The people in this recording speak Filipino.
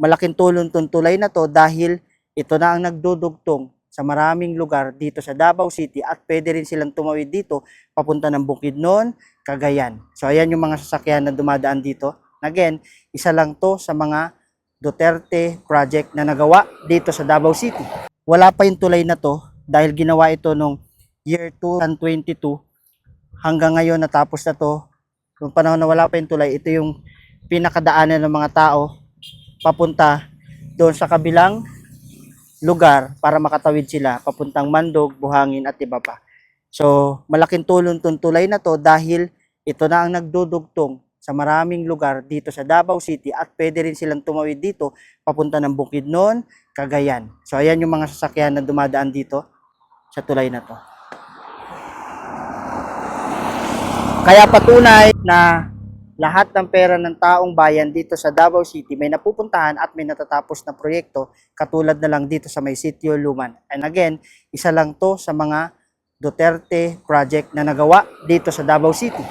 malaking tulong tong tulay na to dahil ito na ang nagdudugtong sa maraming lugar dito sa Davao City at pwede rin silang tumawid dito papunta ng Bukidnon, Cagayan. So ayan yung mga sasakyan na dumadaan dito. Again, isa lang to sa mga Duterte project na nagawa dito sa Davao City. Wala pa yung tulay na to dahil ginawa ito nung year 2022 hanggang ngayon natapos na to. Nung panahon na wala pa yung tulay, ito yung pinakadaanan ng mga tao papunta doon sa kabilang lugar para makatawid sila papuntang Mandog, Buhangin at iba pa. So, malaking tulong tong tulay na to dahil ito na ang nagdudugtong sa maraming lugar dito sa Davao City at pwede rin silang tumawid dito papunta ng Bukidnon, Cagayan. So, ayan yung mga sasakyan na dumadaan dito sa tulay na to. Kaya patunay na lahat ng pera ng taong bayan dito sa Davao City may napupuntahan at may natatapos na proyekto katulad na lang dito sa may sitio Luman. And again, isa lang to sa mga Duterte project na nagawa dito sa Davao City.